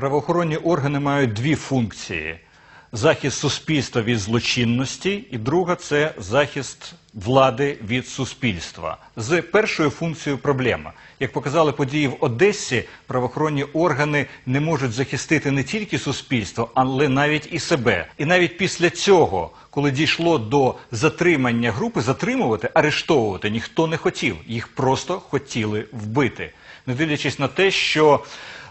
Правоохоронні органи мають дві функції: захист суспільства від злочинності, і друга це захист влади від суспільства. З першою функцією проблема. Як показали події в Одесі, правоохоронні органи не можуть захистити не тільки суспільство, але навіть і себе. І навіть після цього, коли дійшло до затримання групи, затримувати, арештовувати ніхто не хотів. Їх просто хотіли вбити, не дивлячись на те, що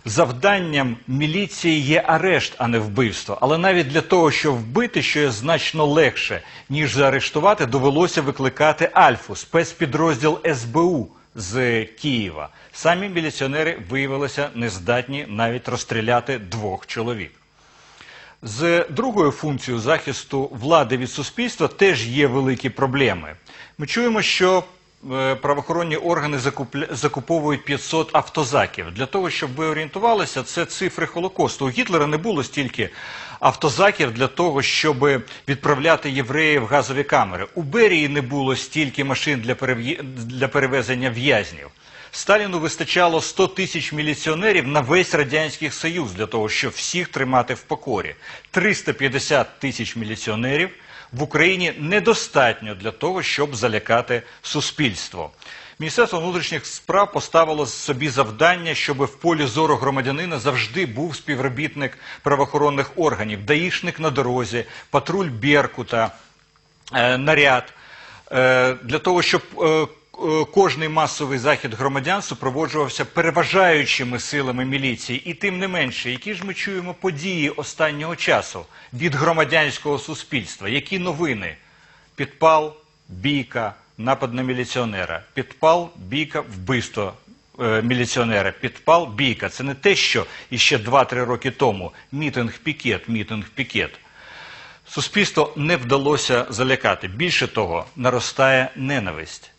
завданням міліції є арешт, а не вбивство. Але навіть для того, щоб вбити, що є значно легше, ніж заарештувати, довелося викликати Альфу, спецпідрозділ СБУ з Києва. Самі міліціонери виявилися нездатні навіть розстріляти двох чоловік. З другою функцією захисту влади від суспільства теж є великі проблеми. Ми чуємо, що правоохоронні органи закупля- закуповують 500 автозаків. Для того, щоб ви орієнтувалися, це цифри Холокосту. У Гітлера не було стільки автозаків для того, щоб відправляти євреїв в газові камери. У Берії не було стільки машин для, перев'є- для перевезення в'язнів. Сталіну вистачало 100 тисяч міліціонерів на весь радянський союз для того, щоб всіх тримати в покорі. 350 тисяч міліціонерів в Україні недостатньо для того, щоб залякати суспільство. Міністерство внутрішніх справ поставило собі завдання, щоб в полі зору громадянина завжди був співробітник правоохоронних органів, даїшник на дорозі, патруль Беркута, е, наряд е, для того, щоб е, кожний масовий захід громадян супроводжувався переважаючими силами міліції. І тим не менше, які ж ми чуємо події останнього часу від громадянського суспільства, які новини? Підпал, бійка, напад на міліціонера, підпал, бійка, вбивство е, міліціонера, підпал, бійка. Це не те, що іще 2-3 роки тому мітинг пікет, мітинг пікет. Суспільство не вдалося залякати. Більше того, наростає ненависть.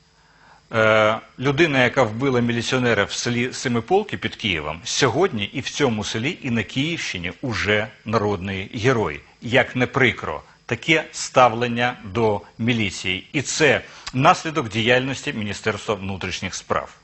Е, людина, яка вбила міліціонера в селі Семиполки під Києвом, сьогодні і в цьому селі, і на Київщині уже народний герой. Як не прикро, таке ставлення до міліції. І це наслідок діяльності Міністерства внутрішніх справ.